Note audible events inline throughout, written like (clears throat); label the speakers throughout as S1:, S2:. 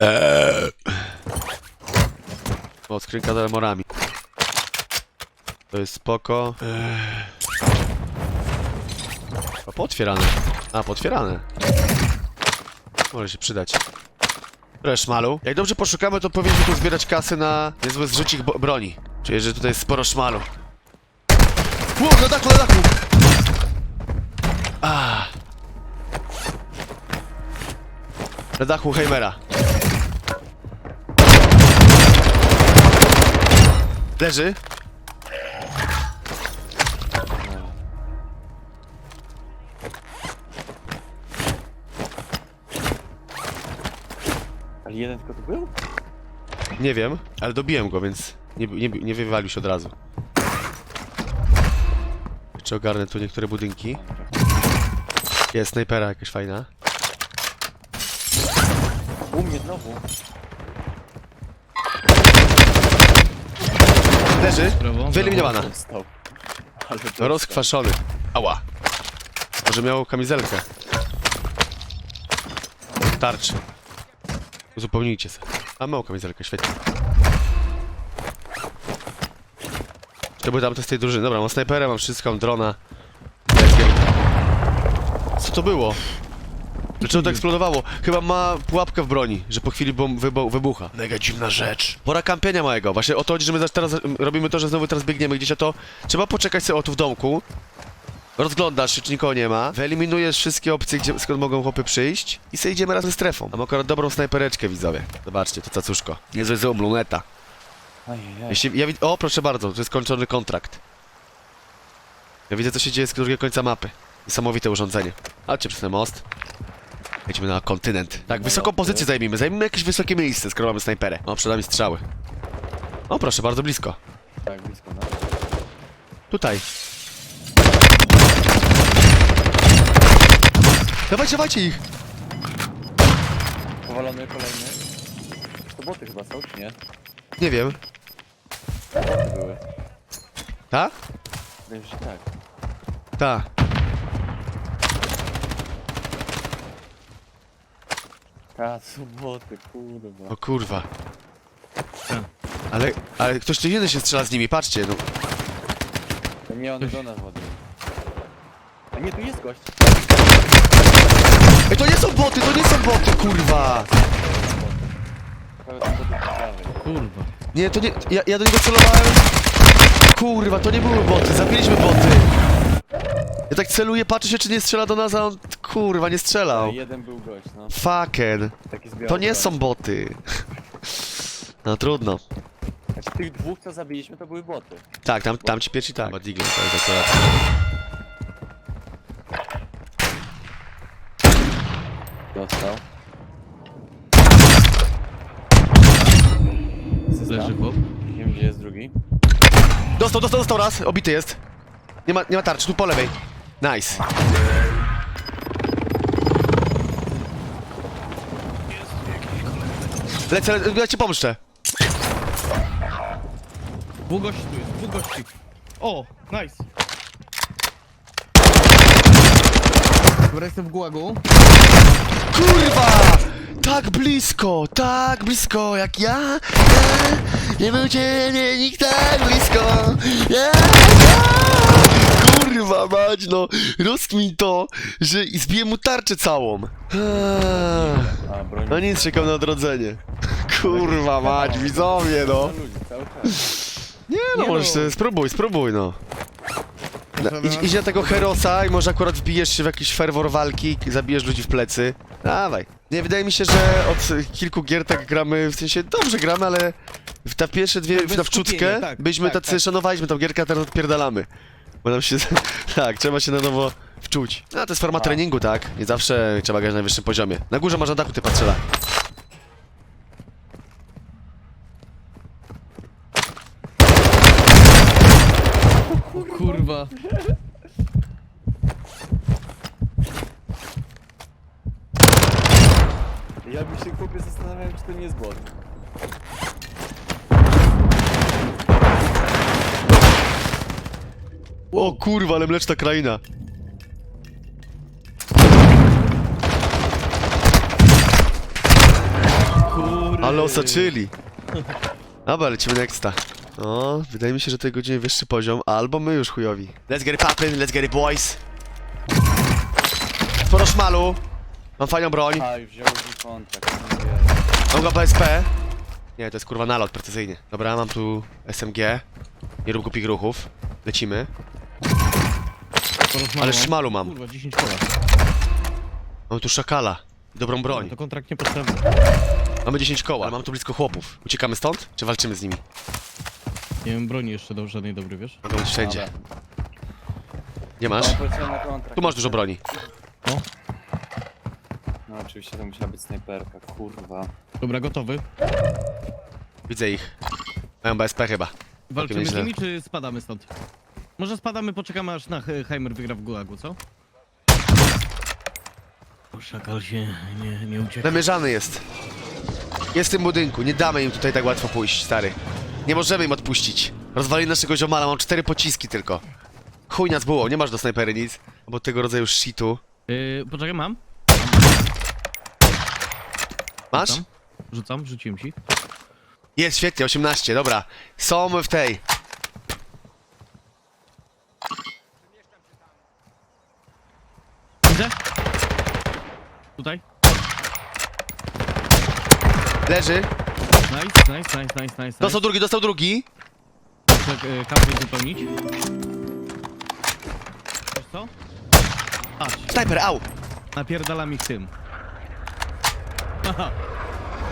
S1: Eee. O, skrzynka z armorami. To jest spoko. Eee. A potwierane. A, potwierane. Może się przydać. Trochę szmalu. Jak dobrze poszukamy, to powinniśmy tu zbierać kasy na niezły zrzucik broni. Czyli, że tutaj jest sporo szmalu. Ło, na dachu, na dachu! A. Na dachu Heimera. Leży.
S2: Ale jeden tylko tu był?
S1: Nie wiem, ale dobiłem go, więc nie, nie, nie wywalił się od razu. Jeszcze ogarnę tu niektóre budynki. Jest snajpera jakaś fajna.
S2: U mnie znowu.
S1: Leży.
S3: Brawo.
S1: Wyeliminowana.
S2: Dostał. Ale dostał.
S1: Rozkwaszony. Ała. Może miał kamizelkę. Tarczy. Uzupełnijcie sobie. A miał kamizelkę, świetnie. To były tamte z tej drużyny. Dobra, mam snajperę, mam wszystko, mam drona. Co to było? Dlaczego to eksplodowało? Chyba ma pułapkę w broni, że po chwili bom wybucha. Mega dziwna rzecz. Pora kampienia małego. Właśnie o to chodzi, że my zaś teraz robimy to, że znowu teraz biegniemy gdzieś, a to trzeba poczekać sobie o tu w domku. Rozglądasz się, czy nikogo nie ma. Wyeliminujesz wszystkie opcje, gdzie, skąd mogą chłopy przyjść i sobie idziemy razem strefą. Mam akurat dobrą snajpereczkę, widzowie. Zobaczcie, to cacuszko. Niezły zoom, luneta.
S2: Ajajaj.
S1: Jeśli, ja wid- o, proszę bardzo, to jest skończony kontrakt. Ja widzę, co się dzieje z drugiego końca mapy. Niesamowite urządzenie. Chodźcie przez ten most. Jedziemy na kontynent. Tak, wysoką pozycję zajmijmy. Zajmijmy jakieś wysokie miejsce, skoro mamy snajperę. O, przed nami strzały. O, proszę, bardzo blisko.
S2: Tak, blisko, no.
S1: Tutaj. Dawajcie, dawajcie ich!
S2: Powalony kolejny. To boty chyba są, czy nie?
S1: Nie wiem.
S2: Boty były.
S1: Ta?
S2: Wydaje mi się, że tak.
S1: Ta.
S2: A, są boty, kurwa.
S1: O kurwa. Ale, ale ktoś tu jeden się strzela z nimi, patrzcie, no.
S2: To nie one do nas wody. A nie, tu jest gość.
S1: Ej, to nie są boty, to nie są boty, kurwa!
S2: Prawie są.
S3: Kurwa.
S1: Nie, to nie, ja, ja do niego celowałem. Kurwa, to nie były boty, zabiliśmy boty. Ja tak celuję, patrzę się, czy nie strzela do nas, a on, kurwa, nie strzelał.
S2: Jeden był gość, no.
S1: Fucken.
S2: Taki zbiorowy
S1: To nie są boty. No trudno.
S2: Znaczy tych dwóch, co zabiliśmy, to były boty.
S1: Tak, tam, tam ci pierwsi tak. Digla, to jest akurat.
S2: Dostał.
S3: Leży chłop.
S2: Nie wiem, gdzie jest drugi.
S1: Dostał, dostał, dostał raz, obity jest. Nie ma, nie ma tarczy, tu po lewej. Nice. Lecę, le- ja ci pomszczę.
S3: Dwóch gości tu jest, dwóch gości. O, nice. Dobra, jestem w gułagu.
S1: Kurwa! Tak blisko, tak blisko jak ja. ja nie był ciebie nikt tak blisko. Ja, ja. Kurwa mać, no. Rozkmin to, że i zbiję mu tarczę całą. Eee,
S2: A, broń.
S1: No nic, czekam na odrodzenie. Kurwa mać, widzowie, no.
S2: Na ludzi, cały czas.
S1: Nie no,
S3: Nie
S1: możesz
S3: no.
S1: sobie, spróbuj, spróbuj, no. Na,
S3: Możemy
S1: idź,
S3: na-
S1: idź na tego Herosa i może akurat wbijesz się w jakiś ferwor walki i zabijesz ludzi w plecy. Dawaj. Nie, wydaje mi się, że od kilku gier tak gramy, w sensie dobrze gramy, ale w te pierwsze dwie,
S3: Bez
S1: na wczutkę,
S3: skupienia, tak,
S1: byliśmy
S3: tak,
S1: tacy,
S3: tak.
S1: szanowaliśmy tą gierkę, a teraz odpierdalamy. Bo nam się, (laughs) tak, trzeba się na nowo wczuć. No, to jest forma
S2: A.
S1: treningu, tak? Nie zawsze trzeba grać na najwyższym poziomie. Na górze masz na dachu, ty patrzela.
S3: Kurwa.
S2: Ja mi się chłopie zastanawiałem, czy to nie jest bot.
S1: O kurwa, ale mleczna kraina.
S3: Kurwa.
S1: Ale osaczyli. Dobra, lecimy nexta. O, wydaje mi się, że tej godzinie wyższy poziom, albo my już chujowi. Let's get it poppin', let's get it boys. Sporo szmalu. Mam fajną broń.
S2: Wziął mi kontakt. wiem.
S1: Mam go PSP. Nie, to jest kurwa nalot precyzyjnie. Dobra, mam tu SMG. Nie rób głupich ruchów. Lecimy. Ale szmalu mam.
S3: Kurwa, 10 koła.
S1: Mam tu szakala. Dobrą broń.
S3: To kontrakt niepotrzebny.
S1: Mamy 10 koła, ale mam tu blisko chłopów. Uciekamy stąd? Czy walczymy z nimi?
S3: Nie mam broni jeszcze do żadnej dobrej, wiesz?
S1: Mogą być wszędzie. Nie masz?
S2: Na kontrakt.
S1: Tu masz dużo broni.
S3: No.
S2: No oczywiście to musiała być snajperka, kurwa.
S3: Dobra, gotowy.
S1: Widzę ich. Mają BSP chyba.
S3: Walczymy z
S1: nieźle.
S3: nimi, czy spadamy stąd? Może spadamy, poczekamy aż na He- Heimer wygra w Gulagu, co? Szakal się nie, nie ucieka.
S1: Namierzany jest. Jest w tym budynku. Nie damy im tutaj tak łatwo pójść, stary. Nie możemy im odpuścić. Rozwalili naszego ziomala, mam cztery pociski tylko. Chuj nas było, nie masz do snajpery nic. Bo tego rodzaju shitu.
S3: Yy, poczekaj, mam.
S1: Masz?
S3: Rzucam. Rzucam, rzuciłem ci.
S1: Jest, świetnie, 18, dobra. Są w tej.
S3: Widzę? Tutaj.
S1: Leży.
S3: Nice, nice, nice, nice, nice.
S1: Dostał drugi, dostał drugi.
S3: Muszę e, kapę uzupełnić. Wiesz co? Patrz,
S1: Snajper, au!
S3: napierdalam ich tym. (laughs) Haha.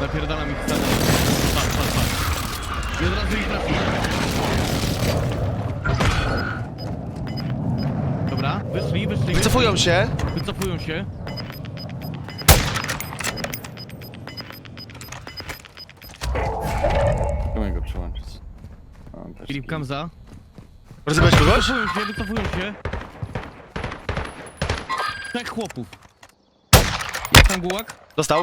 S3: Napierdalam ich stanem. Patrz, patrz, patrz. I od razu ich trafiłem. Dobra, wyszli, wyszli.
S1: Wycofują się.
S3: Wycofują się. Filip Kamza.
S1: Rozebrać kogoś?
S3: Wycofują się, wycofują się. Tak chłopów. Jest tam gułak?
S1: Dostał.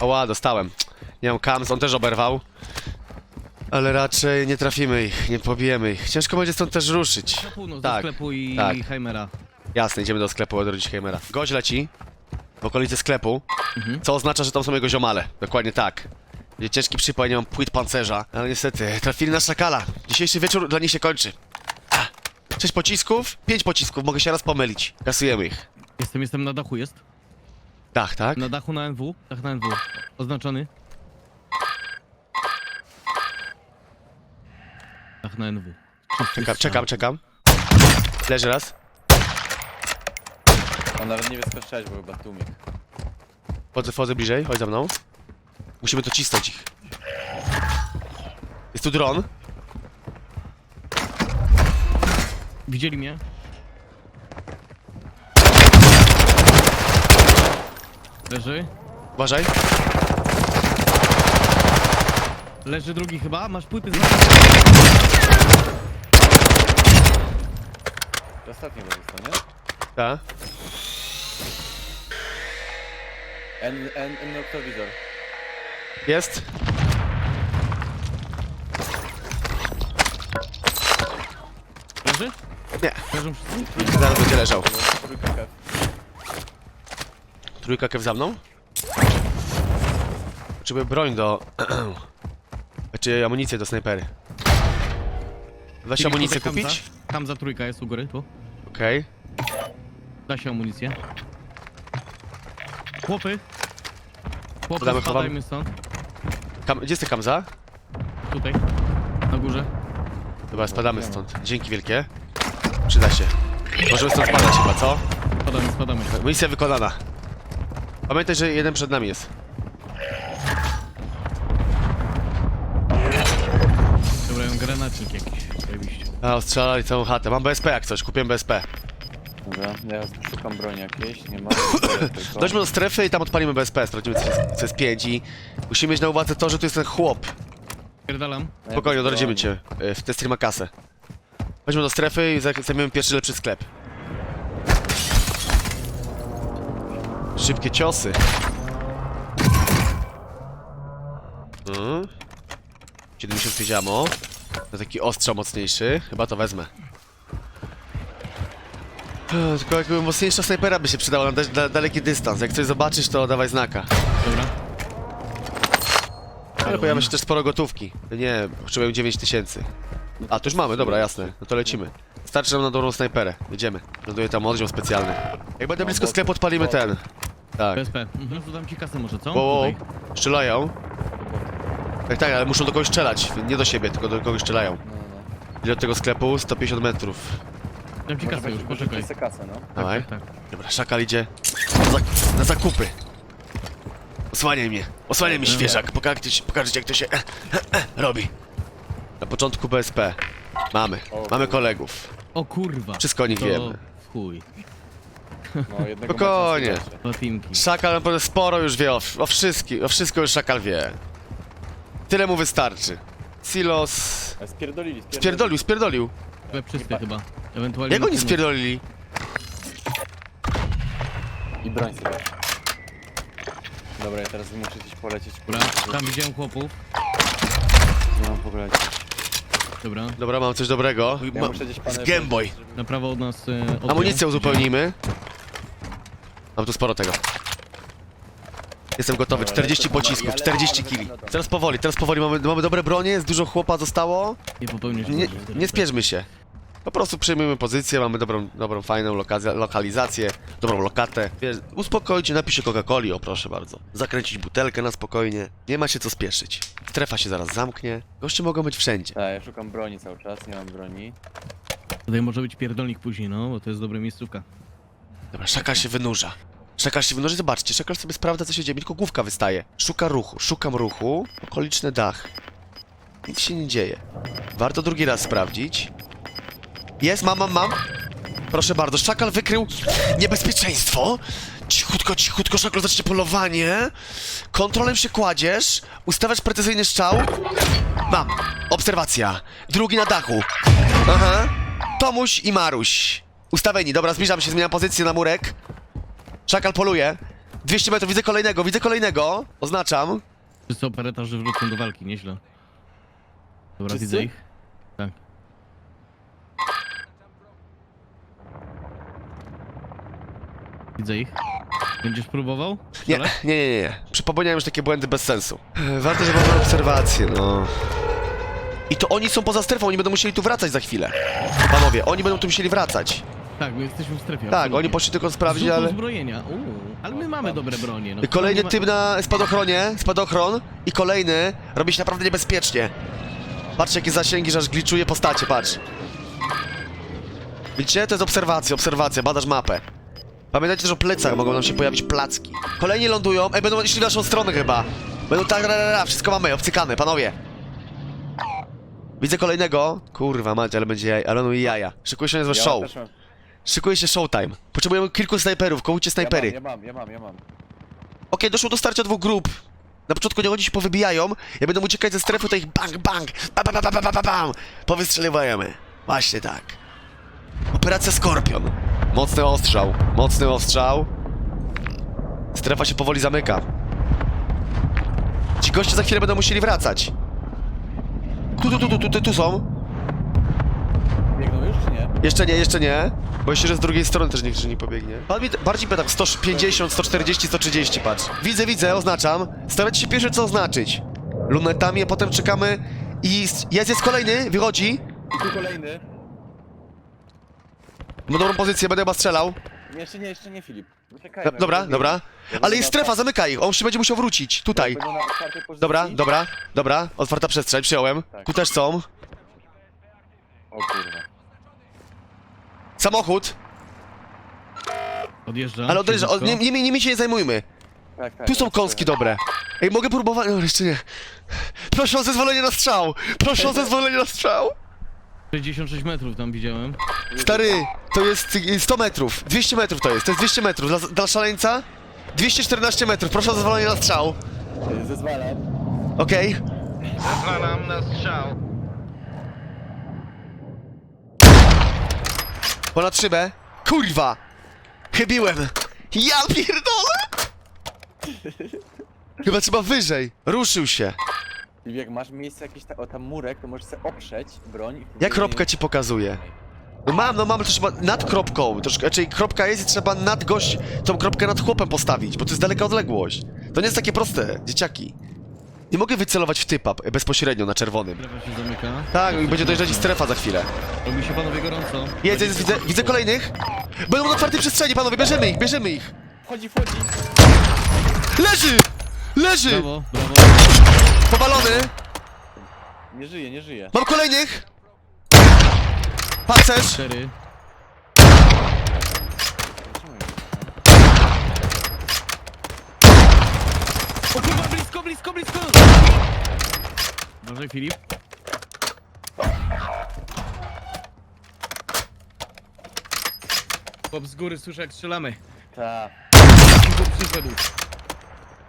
S1: Oła, dostałem. Nie mam kams, on też oberwał. Ale raczej nie trafimy ich, nie pobijemy ich. Ciężko będzie stąd też ruszyć.
S3: Na północ,
S1: Tak,
S3: do sklepu i
S1: tak.
S3: Heimera.
S1: Jasne, idziemy do sklepu odrodzić Heimera. Gość leci w okolicy sklepu,
S3: Mhm.
S1: co oznacza, że tam są jego ziomale. Dokładnie tak. Będzie ciężki przypał, nie mam płyt pancerza, ale niestety trafili na szakala. Dzisiejszy wieczór dla nich się kończy. Ah. Sześć pocisków? Pięć pocisków, mogę się raz pomylić. Kasujemy ich.
S3: Jestem, jestem na dachu, jest?
S1: Dach, tak?
S3: Na dachu na NW. Dach na NW. Oznaczony. Dach na NW. Czysty
S1: Czekam,
S3: strzał.
S1: czekam, czekam. Leży raz.
S2: On nawet nie wie skąd strzelać, bo chyba tłumik.
S1: Wchodzę, wchodzę bliżej, chodź za mną. Musimy to cisnąć ich. Jest tu dron.
S3: Widzieli mnie? Leży.
S1: Uważaj.
S3: Leży drugi chyba. Masz płyty z...
S2: To nie?
S1: Tak.
S2: N, N, N noktowizor.
S1: Jest.
S3: Leży?
S1: Nie.
S3: Leżą wszyscy?
S1: Zaraz będzie leżał.
S2: Trójka kew.
S1: Za mną. Potrzebuję broń do... (clears throat) Znaczy amunicję do snajpery. Da się amunicję kupić?
S3: Kamza trójka jest u góry, tu.
S1: Okej.
S3: Da się amunicję. Chłopy. Chłopy,
S1: Podamy,
S3: spadajmy stąd.
S1: Kam... Gdzie jest kamza?
S3: Tutaj. Na górze.
S1: Dobra, spadamy stąd. Dzięki wielkie. Przyda się. Możemy stąd spadać chyba, co?
S3: Spadamy, spadamy.
S1: Misja wykonana. Pamiętaj, że jeden przed nami jest.
S3: Dobra, ja mam granatnik jakiś. Zajebiście.
S1: A, ostrzelali całą chatę. Mam BSP jak coś, kupiłem BSP.
S2: Dobra, ja szukam broni jakiejś, nie ma. (clears throat) tylko.
S1: Dojdźmy do strefy i tam odpalimy BSP, sprawdzimy co jest, co jest 5 i musimy mieć na uwadze to, że tu jest ten chłop.
S3: Pierdalam.
S1: Spokojnie,
S2: broni.
S1: cię y, w te streama kasę. Chodźmy do strefy i zaj- zajmiemy pierwszy lepszy sklep. Szybkie ciosy. Mm. 75 ammo. To taki ostrzał mocniejszy. Chyba to wezmę. Ech, Tylko jakby mocniejsza snajpera by się przydała na da da daleki dystans. Jak coś zobaczysz, to dawaj znaka.
S3: Dobra.
S1: Ale pojawia się też sporo gotówki. Nie, potrzebuję 9 tysięcy. A, to już mamy, dobra, jasne. No to lecimy. Starczy nam na dobrą snajperę. Jedziemy. Ląduje tam oddział specjalny. Jak będę blisko sklepu, odpalimy ten. Tak.
S3: PSP. Mhm. Dodam ci kasę może, co?
S1: Wow, wow.
S3: Tutaj.
S1: Strzelają. Tak, tak, ale muszą do kogoś strzelać. Nie do siebie, tylko do kogoś strzelają.
S2: No, no.
S1: Ile od tego sklepu? 150 metrów.
S3: Dam ci kasę już, poczekaj.
S2: Jeszcze kasę, no.
S3: Tak,
S1: Dawaj.
S3: tak, tak.
S1: Dobra, szakal idzie na, zak- na zakupy. Osłaniaj mnie, osłaniaj mnie świeżak, pokażcie, pokażcie jak to się robi. Na początku BSP. Mamy,
S2: O,
S1: mamy kolegów.
S3: O kurwa.
S1: Wszystko o nich
S3: to
S1: wiemy.
S3: w chuj.
S2: no jednego
S1: Spokojnie.
S3: Dwa teamki.
S1: Szakal naprawdę sporo już wie o, o wszystkim, o wszystko już szakal wie. Tyle mu wystarczy. Silos...
S2: Spierdolili, spierdolili.
S1: Spierdolił, spierdolił.
S3: Sklep czysty chyba. Ewentualnie...
S1: Jak oni spierdolili?
S2: I broń sobie. Dobra, ja teraz muszę gdzieś polecieć.
S3: Dobra, tam widziałem chłopów.
S2: Nie mam polecieć.
S3: Dobra.
S1: Dobra, mam coś dobrego.
S2: Ja
S1: Ma,
S2: muszę gdzieś panel
S1: z Gameboy.
S2: polecieć, żeby-
S3: Na prawo od nas... Oddział.
S1: Amunicję uzupełnimy. Mam tu sporo tego. Jestem gotowy,
S2: Dobra,
S1: 40
S2: lecę,
S1: pocisków,
S2: ale-
S1: 40
S2: ale-
S1: kili. Teraz powoli, teraz powoli, mamy, mamy dobre bronie, jest dużo chłopa zostało.
S3: Nie popełnisz
S1: Nie, nie spieszmy się. Po prostu przyjmujemy pozycję, mamy dobrą, dobrą fajną lokalizację, dobrą lokatę. Wiesz, uspokojcie, napij się Coca-Coli, o proszę bardzo. Zakręcić butelkę na spokojnie, nie ma się co spieszyć. Strefa się zaraz zamknie, goście mogą być wszędzie.
S2: Tak, ja szukam broni cały czas, nie mam broni.
S3: Tutaj może być pierdolnik później, no, bo to jest dobra miejscówka.
S1: Dobra, szakal się wynurza. Szakal się wynurza, zobaczcie, szakal sobie sprawdza co się dzieje, mi tylko główka wystaje. Szuka ruchu, szukam ruchu, okoliczny dach. Nic się nie dzieje. Warto drugi raz sprawdzić. Jest, mam, mam, mam. Proszę bardzo, szakal wykrył niebezpieczeństwo. Cichutko, cichutko, szakal zacznie polowanie. Kontrolem się kładziesz, ustawiasz precyzyjny strzał. Mam, obserwacja. Drugi na dachu. Aha. Tomuś i Maruś. Ustawieni, dobra, zbliżam się, zmieniam pozycję na murek. Szakal poluje. 200 metrów, widzę kolejnego, widzę kolejnego. Oznaczam.
S3: Wszyscy operatorzy wrócą do walki, nieźle. Dobra,
S2: Wszyscy?
S3: widzę ich. Tak. Widzę ich. Będziesz próbował?
S1: Nie, nie, nie, nie. Popełniałem już takie błędy bez sensu. Warto, żeby mamy obserwację, no. I to oni są poza strefą, oni będą musieli tu wracać za chwilę. Panowie, oni będą tu musieli wracać.
S3: Tak, bo jesteśmy w strefie.
S1: Tak,
S3: absolutnie.
S1: oni poszli tylko sprawdzić, ale...
S3: uzbrojenia. Uuu, ale my mamy dobre bronie. No,
S1: Kolejny
S3: nie
S1: typ na spadochronie, spadochron i kolejny robi się naprawdę niebezpiecznie. Patrzcie jakie zasięgi, że aż gliczuje postacie, patrz. Widzicie? To jest obserwacja, obserwacja, badasz mapę. Pamiętajcie też o plecach, mogą nam się pojawić placki. Kolejni lądują, ej, będą szli w naszą stronę chyba. Będą tak, ra, wszystko mamy, obcykane, panowie. Widzę kolejnego. Kurwa macie, ale będzie jaj, ale i jaja. Szykuje się
S2: Ja
S1: show.
S2: też mam.
S1: Szykuje się showtime. Potrzebujemy kilku snajperów, kołujcie snajpery.
S2: Ja mam, ja mam, ja mam.
S1: Okej, doszło do starcia dwóch grup. Na początku niech oni się powybijają, ja będę uciekać ze strefy, to ich bang, bang, bam, bam, bam, bam, bam, bam, powystrzeliwujemy. Właśnie tak. Operacja Skorpion. Mocny ostrzał, mocny ostrzał. Strefa się powoli zamyka. Ci goście za chwilę będą musieli wracać. Tu, tu, tu, tu, tu, tu, są.
S2: Biegną już czy nie?
S1: Jeszcze nie, jeszcze nie. Bo jeszcze, że z drugiej strony też nikt nie pobiegnie. Pan mi bardziej by tak 150, 140, 130, patrz. Widzę, widzę, oznaczam. Starajcie się pierwsze co oznaczyć. Lunetami, a potem czekamy i jest, jest kolejny, wychodzi.
S2: I tu kolejny.
S1: Ma dobrą pozycję, będę chyba strzelał.
S2: Jeszcze nie, jeszcze nie Filip. Uciekajmy,
S1: No, dobra, dobra. Ale jest strefa,
S2: na-
S1: zamyka ich, on się będzie musiał wrócić. Tutaj.
S2: Będą na otwartej pozycji.
S1: Dobra, dobra, dobra. Otwarta przestrzeń, przyjąłem.
S2: Tak.
S1: Tu też są.
S2: O kurwa.
S1: Samochód,
S3: Odjeżdża.
S1: ale odejrza,
S3: szybko.
S1: nie, nie, nie, nie się nie zajmujmy.
S2: Tak, tak.
S1: Tu są
S2: tak,
S1: kąski
S2: tak.
S1: dobre. Ej, mogę próbować? No, jeszcze nie. Proszę o zezwolenie na strzał! Proszę o (laughs) zezwolenie na strzał!
S3: 66 metrów tam widziałem.
S1: Stary, to jest y, 100 metrów. 200 metrów to jest. To jest 200 metrów. Dla, dla szaleńca 214 metrów. Proszę o zezwolenie na strzał.
S2: Zezwalam.
S1: Okej.
S4: Zezwalam na strzał.
S1: Ponad szybę. Kurwa! Chybiłem. Ja pierdolę! (laughs) Chyba trzeba wyżej. Ruszył się.
S2: Filip, jak masz miejsce jakiś ta, o tam murek, to możesz sobie oprzeć broń. próbujemy-
S1: kropkę ci pokazuje? No mam, no mam, to trzeba nad kropką, troszkę, czyli kropka jest i trzeba nad gość, tą kropkę nad chłopem postawić, bo to jest daleka odległość. To nie jest takie proste, dzieciaki. Nie mogę wycelować w typa bezpośrednio na czerwonym.
S3: Lewa się zamyka.
S1: Tak, i będzie dojeżdżać i strefa za chwilę.
S3: Robi się panowie gorąco.
S1: Jest, jest, widzę, widzę kolejnych. Będą na otwartej przestrzeni, panowie, bierzemy ich, bierzemy ich.
S2: Wchodzi, wchodzi.
S1: Leży! Leży!
S3: Brawo, brawo.
S1: Powalony!
S2: Nie żyje, nie żyje.
S1: Mam kolejnych! Pancerz!
S3: Cztery. O kurwa, blisko, blisko, blisko! Może Filip? Chłop z góry słyszę jak strzelamy.
S2: Ta,
S3: przyszedł.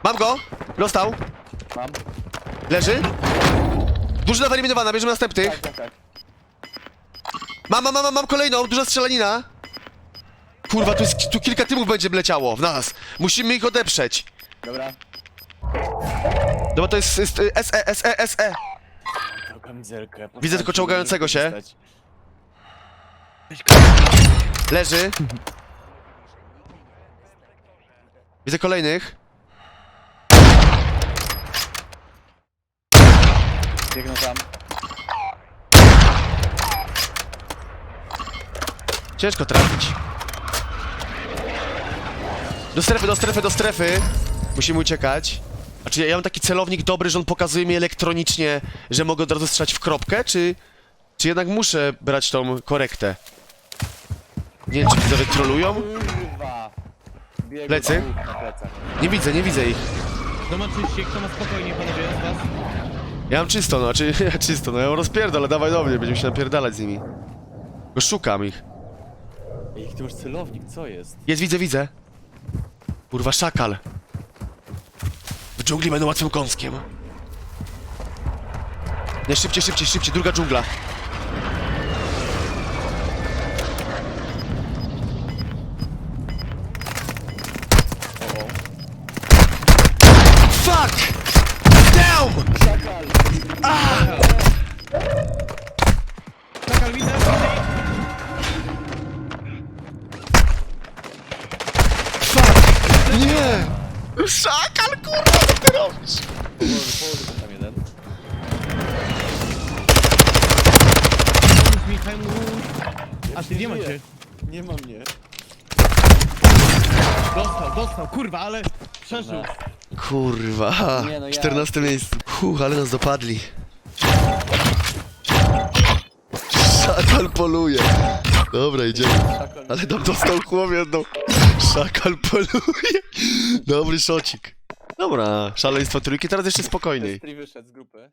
S1: Mam go! Dostał!
S2: mam.
S1: Leży! Drużyna wyeliminowana, bierzemy następnych.
S2: Tak, tak, tak.
S1: Mam, mam, mam, mam kolejną, duża strzelanina. Kurwa, tu, jest, tu kilka tymów będzie leciało w nas. Musimy ich odeprzeć.
S2: Dobra.
S1: Dobra, to jest, jest y, SE, SE, SE. Widzę tylko czołgającego się. Leży. Widzę kolejnych.
S2: Biegną tam.
S1: Ciężko trafić. Do strefy, do strefy, do strefy. Musimy uciekać. A czy ja, ja mam taki celownik dobry, że on pokazuje mi elektronicznie, że mogę od razu strzelać w kropkę, czy... Czy jednak muszę brać tą korektę? Nie wiem, czy widzowie trolują? Plecy? Nie widzę, nie widzę ich.
S3: Czyściej, kto ma spokojnie, panowie, z was?
S1: Ja mam czysto, no, czy (laughs) ja czysto, no ja ją rozpierdolę, dawaj do mnie, będziemy się napierdalać z nimi. Go szukam ich.
S2: Ej, ty masz celownik, co jest?
S1: Jest, widzę, widzę. Kurwa, szakal. W dżungli będą łatwym kąskiem. Nie, szybciej, szybciej, szybciej, druga dżungla.
S2: Tam jeden.
S3: Pomóż mi, pomóż. A ty nie macie.
S2: żyję. Nie ma mnie.
S3: Dostał, dostał, kurwa, ale przeżył.
S1: Kurwa,
S2: Nie, no ja-
S1: 14 miejsce. Huch, ale nas dopadli. Szakal poluje. Dobra, idziemy. Ale tam dostał chłop jedną. Szakal poluje. Dobry szocik. Dobra, szaleństwo trójki, teraz jeszcze spokojniej.
S2: Wyszedł z grupy.